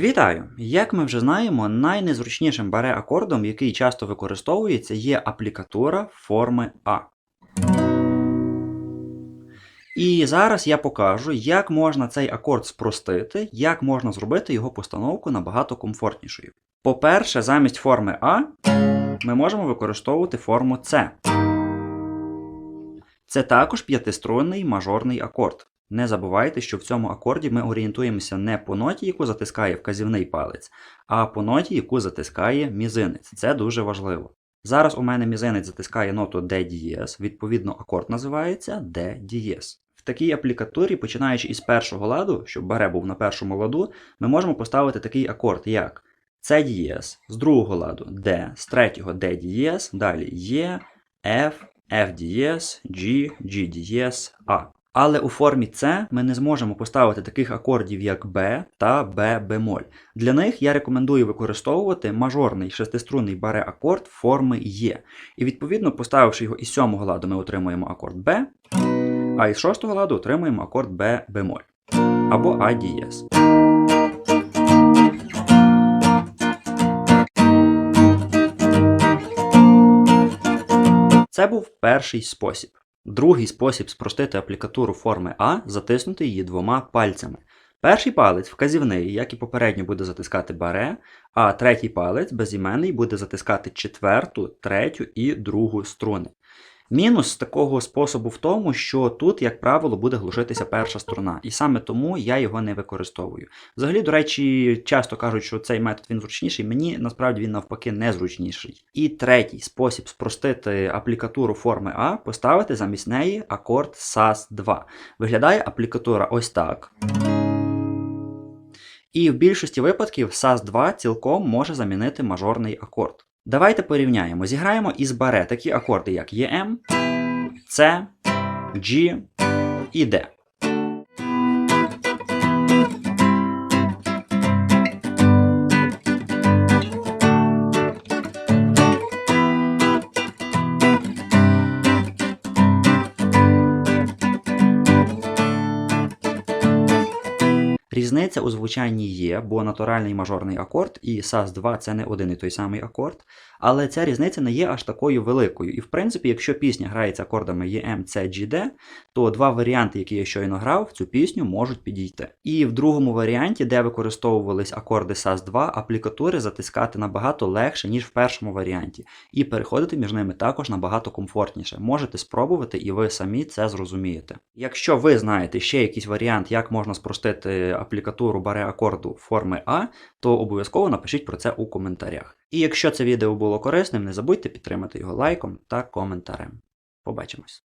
Вітаю! Як ми вже знаємо, найнезручнішим баре акордом, який часто використовується, є аплікатура форми А. І зараз я покажу, як можна цей акорд спростити, як можна зробити його постановку набагато комфортнішою. По-перше, замість форми А ми можемо використовувати форму С. Це також п'ятиструнний мажорний акорд. Не забувайте, що в цьому акорді ми орієнтуємося не по ноті, яку затискає вказівний палець, а по ноті, яку затискає мізинець. Це дуже важливо. Зараз у мене мізинець затискає ноту D дієс, відповідно, акорд називається D дієс. В такій аплікатурі, починаючи із першого ладу, щоб баре був на першому ладу, ми можемо поставити такий акорд, як С дієс, з другого ладу D, з третього D дієс, далі Е, F, F дієс, G, G дієс, А. Але у формі С ми не зможемо поставити таких акордів, як Б та Б бемоль. Для них я рекомендую використовувати мажорний шестиструнний баре акорд форми Є. І відповідно, поставивши його із сьомого ладу, ми отримуємо акорд Б, а із шостого ладу отримуємо акорд Б бемоль або А дієс. Це був перший спосіб. Другий спосіб спростити аплікатуру форми А затиснути її двома пальцями. Перший палець вказівний, як і попередньо, буде затискати баре, а третій палець безіменний буде затискати четверту, третю і другу струни. Мінус такого способу в тому, що тут, як правило, буде глушитися перша струна, і саме тому я його не використовую. Взагалі, до речі, часто кажуть, що цей метод він зручніший, мені насправді він навпаки незручніший. І третій спосіб спростити аплікатуру форми А поставити замість неї акорд SAS2. Виглядає аплікатура ось так. І в більшості випадків SAS2 цілком може замінити мажорний акорд. Давайте порівняємо. Зіграємо із баре такі акорди, як ЕМ, С, G і D. Різниця у звучанні є, бо натуральний мажорний акорд і SAS2 це не один і той самий акорд, але ця різниця не є аж такою великою. І в принципі, якщо пісня грається акордами EM, C, G, D, то два варіанти, які я щойно грав, в цю пісню можуть підійти. І в другому варіанті, де використовувались акорди SAS2, аплікатури затискати набагато легше, ніж в першому варіанті, і переходити між ними також набагато комфортніше. Можете спробувати, і ви самі це зрозумієте. Якщо ви знаєте ще якийсь варіант, як можна спростити аплікатуру баре акорду форми А, то обов'язково напишіть про це у коментарях. І якщо це відео було корисним, не забудьте підтримати його лайком та коментарем. Побачимось!